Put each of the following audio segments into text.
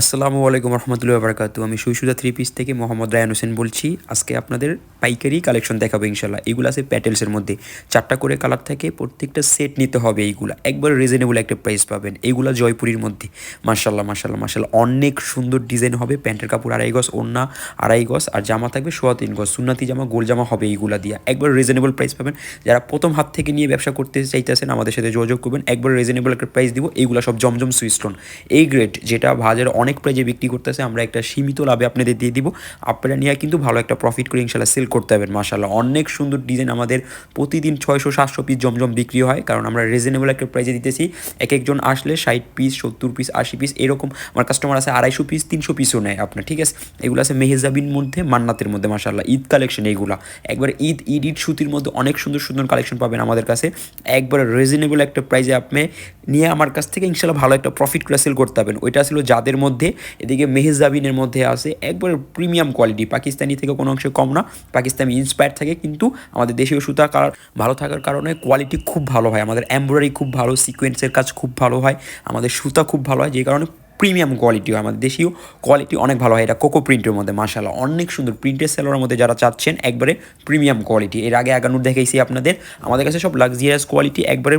আসসালামু আলাইকুম রহমতুল্লাহ বারকাতু আমি সুইসুদা থ্রি পিস থেকে মোহাম্মদ রায়ান হোসেন বলছি। আজকে আপনাদের পাইকারি কালেকশন দেখাবো ইনশাল্লাহ এগুলো আছে প্যাটেলসের মধ্যে। চারটা করে কালার থাকে, প্রত্যেকটা সেট নিতে হবে এইগুলো। একবার রিজনেবল একটা প্রাইস পাবেন। এইগুলা জয়পুরীর মধ্যে। মার্শাল্লাহ মার্শাল্লাহ মার্শাল্লাহ অনেক সুন্দর ডিজাইন হবে। প্যান্টের কাপড় আড়াই গজ, ওড়না আড়াই গজ, আর জামা থাকবে সোয়া তিন গজ। সুন্নাতি জামা, গোল জামা হবে এইগুলা দিয়ে। একবার রিজনেবল প্রাইস পাবেন। যারা প্রথম হাত থেকে নিয়ে ব্যবসা করতে চাইতেছেন, আমাদের সাথে যোগাযোগ করবেন। একবার রিজনেবল একটা প্রাইস দিব। এইগুলো সব জমজম সুইস্টোন এই গ্রেড যেটা বাজারে অনেক প্রাইজে বিক্রি করতেছে, আমরা একটা সীমিত লাভে আপনাদের দিয়ে দিব। আপনারা নিয়ে কিন্তু ভালো একটা প্রফিট করে ইনশাল্লাহ সেল করতে পারবেন মাসাল্লাহ অনেক সুন্দর ডিজাইন আমাদের প্রতিদিন ছয়শো সাতশো পিস জমজম বিক্রি হয়, কারণ আমরা রিজনেবল একটা প্রাইজে দিতেছি। এক একজন আসলে ষাট পিস সত্তর পিস আশি পিস এরকম আমার কাস্টমার আছে আড়াইশো পিস তিনশো পিসও নেয় আপনার, ঠিক আছে? এগুলো আছে মেহেজাবিন মধ্যে, মান্নাতের মধ্যে মাসাল্লাহ ঈদ কালেকশন এইগুলা একবার ঈদ ঈদ ঈদ সুতির মধ্যে অনেক সুন্দর সুন্দর কালেকশন পাবেন আমাদের কাছে। একবার রিজনেবল একটা প্রাইজে আপনি নিয়ে আমার কাছ থেকে ইনশাল্লাহ ভালো একটা প্রফিট করে সেল করতে পারবেন। ওইটা ছিল যাদের মধ্যে, এদিকে মেহেজাবিনের মধ্যে আছে। একবারে প্রিমিয়াম কোয়ালিটি পাকিস্তানি থেকে কোনো অংশে কম না, পাকিস্তানি ইন্সপায়ার থাকে কিন্তু আমাদের দেশীয় সুতা কালার ভালো থাকার কারণে কোয়ালিটি খুব ভালো হয়। আমাদের এমব্রয়ডারি খুব ভালো সিকোয়েন্সের কাজ খুব ভালো হয়, আমাদের সুতা খুব ভালো হয়, যে কারণে প্রিমিয়াম কোয়ালিটি হয় আমাদের দেশীয় কোয়ালিটি অনেক ভালো হয়। এটা কোকো প্রিন্টের মধ্যে মাসাল্লাহ অনেক সুন্দর প্রিন্টের সেলোর মধ্যে যারা চাচ্ছেন, একবারে প্রিমিয়াম কোয়ালিটি। এর আগে আগানোর দেখাইছি আপনাদের। আমাদের কাছে সব লাক্সারিয়াস কোয়ালিটি একবারে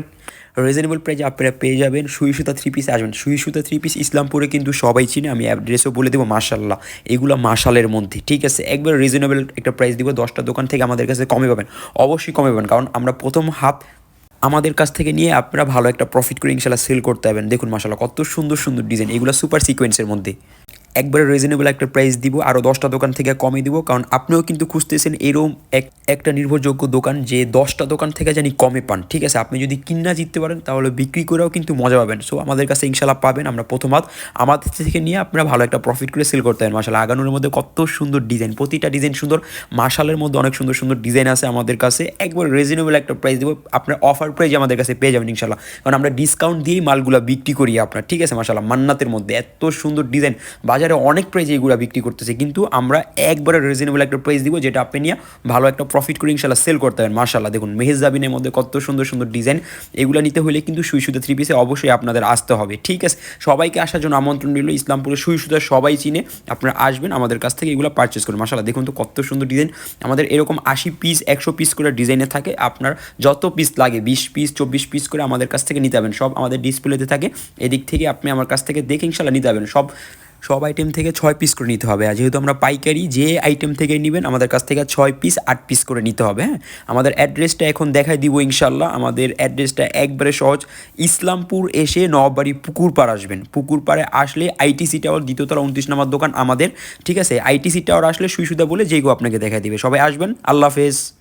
রিজনেবল প্রাইজে আপনারা পেয়ে যাবেন। সুই সুতা থ্রি পিস আসবেন। সুই সুতা থ্রি পিস ইসলামপুরে কিন্তু সবাই চিনে, আমি অ্যাড্রেসও বলে দেবো মার্শাল্লাহ এগুলো মার্শালের মধ্যে, ঠিক আছে? একবার রিজনেবল একটা প্রাইস দিব। দশটা দোকান থেকে আমাদের কাছে কমে পাবেন। অবশ্যই কমে পাবেন, কারণ আমরা প্রথম হাত আমাদের কাছ থেকে নিয়ে আপনারা ভালো একটা প্রফিট করে ইনশাল্লাহ সেল করতে পারবেন। দেখুন মাসাল্লাহ কত সুন্দর সুন্দর ডিজাইন এগুলো সুপার সিকোয়েন্সের মধ্যে। একবারে রিজনেবল একটা প্রাইস দিব আরও দশটা দোকান থেকে কমে দিব, কারণ আপনিও কিন্তু খুঁজতেছেন এরকম এক, একটা নির্ভরযোগ্য দোকান যে দশটা দোকান থেকে জানি কমে পান, ঠিক আছে? আপনি যদি কিনা জিততে পারেন, তাহলে বিক্রি করেও কিন্তু মজা পাবেন। সো আমাদের কাছে ইনশাল্লাহ পাবেন, আমরা প্রথমাত আমাদের থেকে নিয়ে আপনারা ভালো একটা প্রফিট করে সেল করতে পারেন। মাসাল্লাহ আগানোর মধ্যে কত সুন্দর ডিজাইন প্রতিটা ডিজাইন সুন্দর মার্শালের মধ্যে অনেক সুন্দর সুন্দর ডিজাইন আছে আমাদের কাছে। একবার রিজনেবল একটা প্রাইস দেবো, আপনার অফার প্রাইস আমাদের কাছে পেয়ে যাবেন ইনশাল্লাহ কারণ আমরা ডিসকাউন্ট দিয়েই মালগুলো বিক্রি করি আপনার, ঠিক আছে? মাসাল্লাহ মান্নাতের মধ্যে এত সুন্দর ডিজাইন বাজারে অনেক প্রাইজে এগুলো বিক্রি করতেছে। কিন্তু আমরা একবারে রিজনেবল একটা প্রাইস দিব যেটা আপনি নিয়ে ভালো একটা প্রফিট করে ইনশাল্লাহ সেল করতে পারেন মার্শাল্লাহ দেখুন মেহেজাবিনের মধ্যে কত সুন্দর সুন্দর ডিজাইন এগুলো নিতে হলে কিন্তু সুই সুতা থ্রি পিসে অবশ্যই আপনাদের আসতে হবে, ঠিক আছে? সবাইকে আসার জন্য আমন্ত্রণ রইল, ইসলামপুরে সুই সুতা সবাই চিনে, আপনারা আসবেন, আমাদের কাছ থেকে এগুলো পারচেস করুন মার্শাল্লাহ দেখুন তো কত সুন্দর ডিজাইন আমাদের এরকম আশি পিস একশো পিস করে ডিজাইনে থাকে, আপনার যত পিস লাগে, বিশ পিস চব্বিশ পিস করে আমাদের কাছ থেকে নিতে হবেন সব আমাদের ডিসপ্লেতে থাকে, এদিক থেকে আপনি আমার কাছ থেকে দেখে ইনশাল্লাহ নিতে হবেন সব সব আইটেম থেকে ছয় পিস করে নিতে হবে। আর যেহেতু আমরা পাইকারি যে আইটেম থেকে নেবেন, আমাদের কাছ থেকে ছয় পিস আট পিস করে নিতে হবে হ্যাঁ? আমাদের অ্যাড্রেসটা এখন দেখাই দিব ইনশাল্লাহ আমাদের অ্যাড্রেসটা একবারে সহজ। ইসলামপুর এসে নববাড়ি পুকুর পাড় আসবেন পুকুর পাড়ে আসলে আইটিসি টাওয়ার দ্বিতীয়তলা উনত্রিশ নম্বর দোকান আমাদের, ঠিক আছে? আইটিসি টাওয়ার আসলে সুই সুদা বলে যেগুলো আপনাকে দেখাই দিবে। সবাই আসবেন। আল্লাহ হাফেজ।